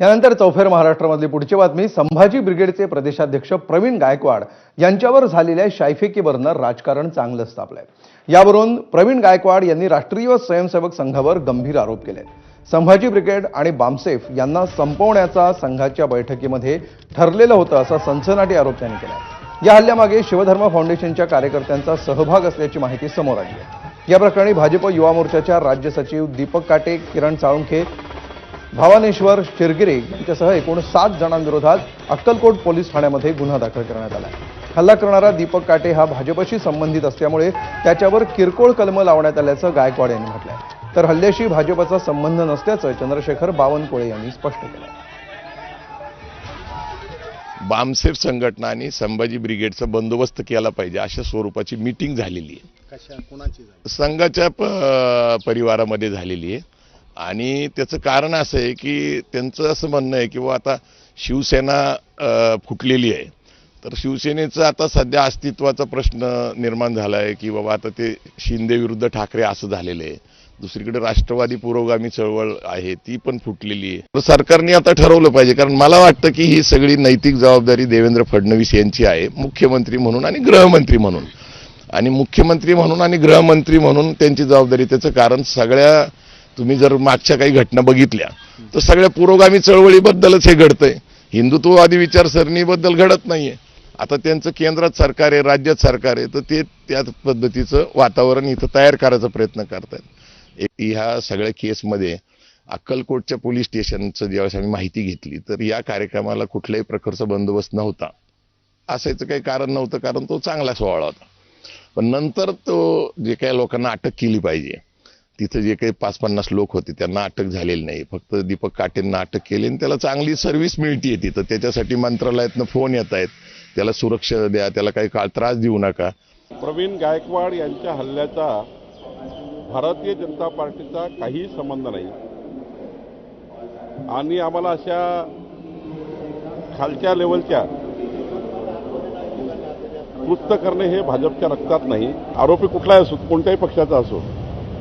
यानंतर चौफेर महाराष्ट्रामधली पुढची बातमी संभाजी ब्रिगेडचे प्रदेशाध्यक्ष प्रवीण गायकवाड यांच्यावर झालेल्या शायफेकीवरनं राजकारण चांगलंच तापलंय. यावरून प्रवीण गायकवाड यांनी राष्ट्रीय स्वयंसेवक संघावर गंभीर आरोप केले. संभाजी ब्रिगेड आणि बामसेफ यांना संपवण्याचा संघाच्या बैठकीमध्ये ठरलेलं होतं असा सनसनाटी आरोप त्यांनी केला. या हल्ल्यामागे शिवधर्म फाउंडेशनच्या कार्यकर्त्यांचा सहभाग असल्याची माहिती समोर आली आहे. या प्रकरणी भाजप युवा मोर्चाच्या राज्य सचिव दीपक काटे किरण साळुंखे भावानेश्वर शिरगिरे यांच्यासह एकूण सात जणांविरोधात अक्कलकोट पोलीस ठाण्यामध्ये गुन्हा दाखल करण्यात आला हल्ला करणारा दीपक काटे हा भाजपशी संबंधित असल्यामुळे त्याच्यावर किरकोळ कलम लावण्यात आल्याचं गायकवाड यांनी म्हटलंय. तर हल्ल्याशी भाजपचा संबंध नसल्याचं चंद्रशेखर बावनकुळे यांनी स्पष्ट केलं बामसेफ संघटना आणि संभाजी ब्रिगेडचा बंदोबस्त केला पाहिजे अशा स्वरूपाची मीटिंग झालेली आहे. कशा? कोणाची झाली? संघाच्या परिवारामध्ये झालेली आहे. आणि त्याचं कारण असं आहे की त्यांचं असं म्हणणं आहे की आता शिवसेना फुटलेली आहे. तर शिवसेनेचं आता सध्या अस्तित्वाचा प्रश्न निर्माण झाला आहे की बाबा आता ते शिंदे विरुद्ध ठाकरे असं झालेलं आहे. दुसरीकडे राष्ट्रवादी पुरोगामी चळवळ आहे ती पण फुटलेली आहे. तर सरकारने आता ठरवलं पाहिजे कारण मला वाटतं की ही सगळी नैतिक जबाबदारी देवेंद्र फडणवीस यांची आहे मुख्यमंत्री म्हणून आणि गृहमंत्री म्हणून. आणि मुख्यमंत्री म्हणून आणि गृहमंत्री म्हणून त्यांची जबाबदारी त्याचं कारण सगळ्या तुम्ही जर मागच्या काही घटना बघितल्या तर सगळ्या पुरोगामी चळवळीबद्दलच हे घडतंय. हिंदुत्ववादी विचारसरणीबद्दल घडत नाहीये. आता त्यांचं केंद्रात सरकार आहे राज्यात सरकार आहे तर ते त्या पद्धतीचं वातावरण इथं तयार करायचा प्रयत्न करतात ह्या सगळ्या केसमध्ये अक्कलकोटच्या पोलीस स्टेशनचं ज्यावेळेस आम्ही माहिती घेतली तर या कार्यक्रमाला कुठल्याही प्रकारचा बंदोबस्त नव्हता. असायचं काही कारण नव्हतं कारण तो चांगला सोहळा होता. पण नंतर तो जे काही लोकांना अटक केली पाहिजे तिथं जे काही पाच पन्नास लोक होते त्यांना अटक झालेली नाही. फक्त दीपक काटेंना अटक केली आणि त्याला चांगली सर्व्हिस मिळते तिथं. त्याच्यासाठी मंत्रालयातनं फोन येत आहेत. त्याला सुरक्षा द्या त्याला काही काळ त्रास देऊ नका. प्रवीण गायकवाड यांच्या हल्ल्याचा भारतीय जनता पार्टीचा काही संबंध नाही. आणि आम्हाला अशा खालच्या लेवलच्या कृत्य करणे हे भाजपच्या रक्तात नाही. आरोपी कुठलाही असो कोणत्याही पक्षाचा असो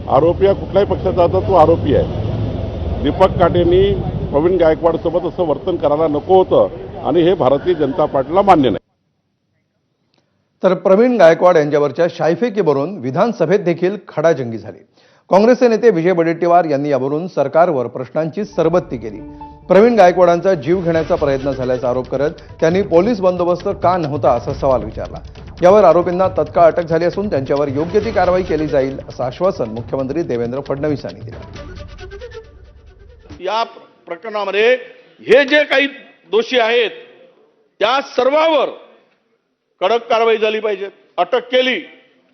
आरोपी हा कुठल्याही पक्षाचा आता तो आरोपी आहे. दीपक काटेंनी प्रवीण गायकवाड सोबत असं वर्तन करायला नको होतं आणि हे भारतीय जनता पार्टीला मान्य नाही. तर प्रवीण गायकवाड यांच्यावरच्या शायफेकीवरून विधानसभेत देखील खडाजंगी झाली. काँग्रेसचे नेते विजय वडेट्टीवार यांनी यावरून सरकारवर प्रश्नांची सरबत्ती केली. प्रवीण गायकवाडांचा जीव घेण्याचा प्रयत्न झाल्याचा आरोप करत त्यांनी पोलीस बंदोबस्त का नव्हता असा सवाल विचारला. यावर आरोपींना तत्काळ अटक झाली असून त्यांच्यावर योग्य ती कारवाई केली जाईल असं आश्वासन मुख्यमंत्री देवेंद्र फडणवीस यांनी दिलं. या प्रकरणामध्ये हे जे काही दोषी आहेत त्या सर्वावर कडक कारवाई झाली पाहिजे. अटक केली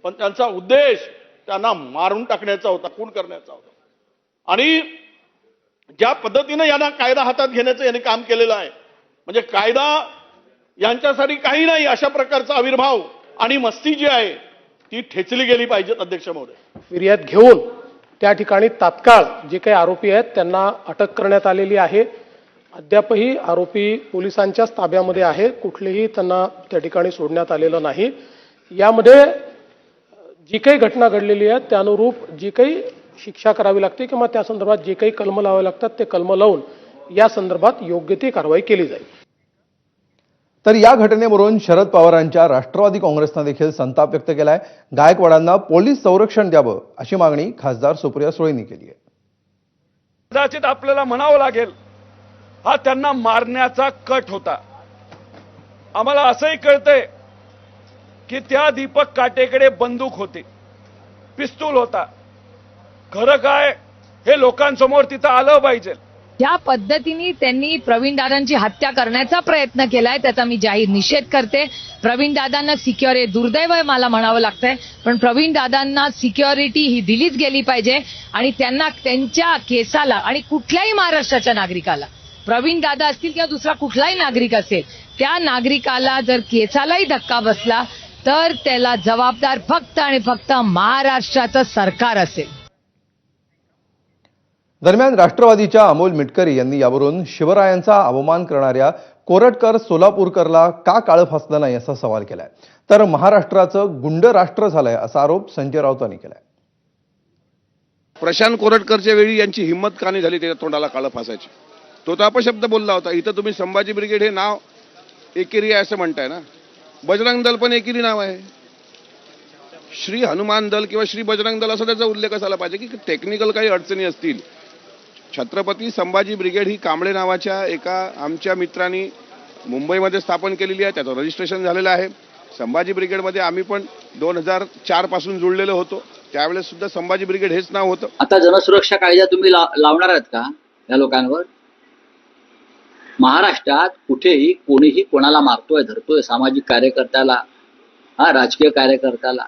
पण त्यांचा उद्देश त्यांना मारून टाकण्याचा होता खून करण्याचा होता. आणि ज्या पद्धतीनं यांना कायदा हातात घेण्याचं यांनी काम केलेलं आहे. म्हणजे कायदा यांच्यासाठी काही नाही अशा प्रकारचा आविर्भाव आणि मस्ती जी आहे ती ठेचली गेली पाहिजेत अध्यक्ष महोदय. फिर्याद घेऊन त्या ठिकाणी तात्काळ जे काही आरोपी आहेत त्यांना अटक करण्यात आलेली आहे. अद्यापही आरोपी पोलिसांच्याच ताब्यामध्ये आहे कुठलेही त्यांना त्या ठिकाणी सोडण्यात आलेलं नाही. यामध्ये जी काही घटना घडलेली आहे त्यानुरूप जी काही शिक्षा करावी लागते किंवा त्या संदर्भात जे काही कलम लावावे लागतात ते कलम लावून या संदर्भात योग्य ती कारवाई केली जाईल. तर या घटनेवरून शरद पवारांच्या राष्ट्रवादी काँग्रेसनं देखील संताप व्यक्त केलाय. गायकवाडांना पोलीस संरक्षण द्यावं अशी मागणी खासदार सुप्रिया सुळेंनी केली आहे. कदाचित आपल्याला म्हणावं लागेल हा त्यांना मारण्याचा कट होता. आम्हाला असंही कळतंय की त्या दीपक काटेकडे बंदूक होती पिस्तूल होता. खरं काय? हे लोकांसमोर तिथं आलं पाहिजे. ज्या पद्धतीने त्यांनी प्रवीण दादांची हत्या करण्याचा प्रयत्न केलाय त्याचा मी जाहीर निषेध करते. प्रवीण दादांना सिक्युरिटी दुर्दैव आहे मला म्हणावं लागतंय पण प्रवीण दादांना सिक्युरिटी ही दिलीच गेली पाहिजे आणि त्यांना त्यांच्या केसाला आणि कुठल्याही महाराष्ट्राच्या नागरिकाला प्रवीण दादा असतील किंवा दुसरा कुठलाही नागरिक असेल त्या नागरिकाला जर केसालाही धक्का बसला तर त्याला जबाबदार फक्त आणि फक्त महाराष्ट्राचं सरकार असेल. दरम्यान राष्ट्रवादीच्या अमोल मिटकरी यांनी यावरून शिवरायांचा अवमान करणाऱ्या कोरटकर सोलापूरकरला का काळ फासलं नाही असा सवाल केलाय. तर महाराष्ट्राचं गुंड राष्ट्र झालंय असा आरोप संजय राऊतांनी केलाय. प्रशांत कोरटकरच्या वेळी यांची हिंमत का नाही झाली त्याच्या तोंडाला काळं फासायची? तो तर अपशब्द बोलला होता इथं तुम्ही संभाजी ब्रिगेड हे नाव एकेरी आहे असं म्हणताय ना? बजरंग दल पण एकेरी नाव आहे. श्री हनुमान दल किंवा श्री बजरंग दल असा त्याचा उल्लेख असायला पाहिजे की टेक्निकल काही अडचणी असतील छत्रपती संभाजी ब्रिगेड ही कांबळे नावाच्या एका आमच्या मित्रांनी मुंबईमध्ये स्थापन केलेली आहे. त्याचं रजिस्ट्रेशन झालेलं आहे. संभाजी ब्रिगेडमध्ये आम्ही पण दोन हजार चारपासून जुळलेलो होतो. त्यावेळेस सुद्धा संभाजी ब्रिगेड हेच नाव होतं. आता जनसुरक्षा कायदा तुम्ही लावणार आहात का या लोकांवर? महाराष्ट्रात कुठेही कोणीही कोणाला मारतोय धरतोय सामाजिक कार्यकर्त्याला हा राजकीय कार्यकर्त्याला.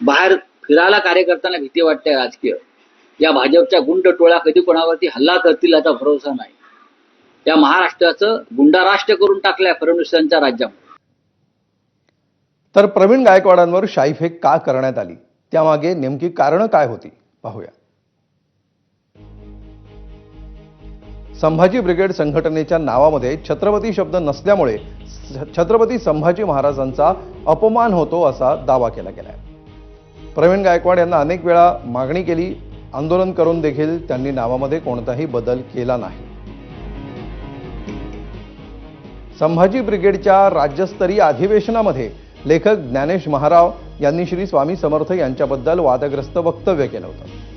बाहेर फिरायला कार्यकर्त्यांना भीती वाटते राजकीय. या भाजपच्या गुंड टोळ्या कधी कोणावरती हल्ला करतील याचा भरोसा नाही. या महाराष्ट्राचं गुंडा राष्ट्र करून टाकलंय फडणवीसांच्या राज्यामध्ये. तर प्रवीण गायकवाडांवर शाईफेक का करण्यात आली? त्यामागे नेमकी कारणं काय होती? पाहूया. संभाजी ब्रिगेड संघटनेच्या नावामध्ये छत्रपती शब्द नसल्यामुळे छत्रपती संभाजी महाराजांचा अपमान होतो असा दावा केला गेलाय. प्रवीण गायकवाड यांना अनेक वेळा मागणी केली आंदोलन करून देखील त्यांनी नावामध्ये कोणताही बदल केला नाही. संभाजी ब्रिगेडच्या राज्यस्तरीय अधिवेशनामध्ये लेखक ज्ञानेश महाराव यांनी श्री स्वामी समर्थ यांच्याबद्दल वादग्रस्त वक्तव्य केलं होतं.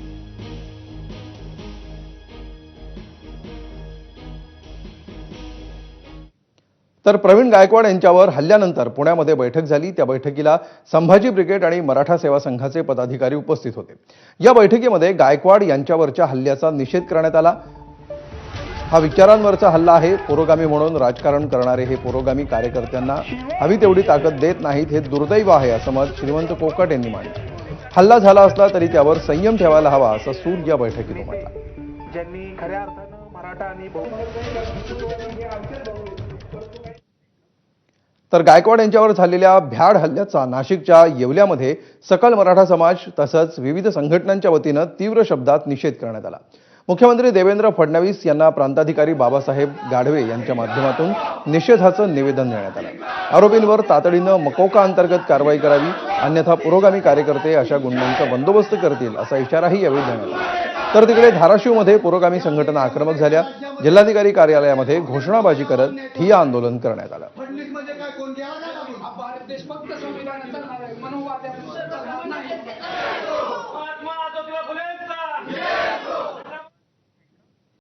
तर प्रवीण गायकवाड यांच्यावर हल्ल्यानंतर पुण्यामध्ये बैठक झाली. त्या बैठकीला संभाजी ब्रिगेड आणि मराठा सेवा संघाचे पदाधिकारी उपस्थित होते. या बैठकीमध्ये गायकवाड यांच्यावरच्या हल्ल्याचा निषेध करण्यात आला. हा विचारांवरचा हल्ला आहे. पुरोगामी म्हणून राजकारण करणारे हे पुरोगामी कार्यकर्त्यांना हवी तेवढी ताकद देत नाहीत हे दुर्दैव आहे असं मत श्रीमंत कोकट यांनी मांडलं. हल्ला झाला असला तरी त्यावर संयम ठेवायला हवा असा सूर या बैठकीत म्हटला. ज्यांनी खऱ्या अर्थानं मराठा आणि तर गायकवाड यांच्यावर झालेल्या भ्याड हल्ल्याचा नाशिकच्या येवल्यामध्ये सकल मराठा समाज तसंच विविध संघटनांच्या वतीनं तीव्र शब्दात निषेध करण्यात आला. मुख्यमंत्री देवेंद्र फडणवीस यांना प्रांताधिकारी बाबासाहेब गाढवे यांच्या माध्यमातून निषेधाचं निवेदन देण्यात आलं. आरोपींवर तातडीनं मकोका अंतर्गत कारवाई करावी अन्यथा पुरोगामी कार्यकर्ते अशा गुंडांचा बंदोबस्त करतील असा इशाराही यावेळी देण्यात आला. तर तिकडे धाराशिवमध्ये पुरोगामी संघटना आक्रमक झाल्या. जिल्हाधिकारी कार्यालयामध्ये घोषणाबाजी करत ठिय्या आंदोलन करण्यात आलं.